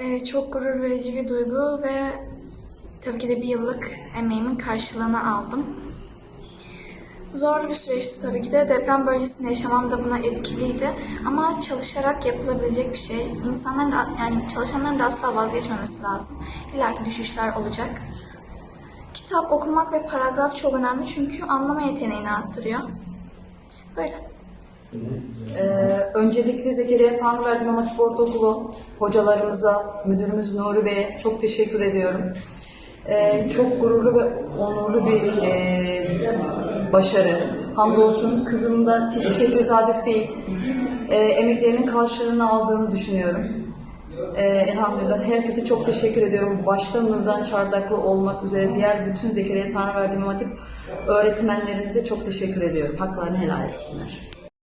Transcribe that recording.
Ee, çok gurur verici bir duygu ve tabii ki de bir yıllık emeğimin karşılığını aldım. Zorlu bir süreçti tabii ki de. Deprem bölgesinde yaşamam da buna etkiliydi. Ama çalışarak yapılabilecek bir şey. İnsanların yani çalışanların da asla vazgeçmemesi lazım. İlla ki düşüşler olacak. Kitap okumak ve paragraf çok önemli çünkü anlama yeteneğini arttırıyor. Böyle. Ee, öncelikle Zekeriya Tanrıverdi İmam Hatip Ortaokulu hocalarımıza, müdürümüz Nuri Bey'e çok teşekkür ediyorum. Ee, çok gururlu ve onurlu bir e, başarı. Hamdolsun kızım da hiçbir şey tesadüf değil. Ee, emeklerinin karşılığını aldığını düşünüyorum. Ee, elhamdülillah herkese çok teşekkür ediyorum. Başta Nurdan Çardaklı olmak üzere diğer bütün Zekeriya Tanrıverdi İmam Hatip öğretmenlerimize çok teşekkür ediyorum. Haklarını helal etsinler.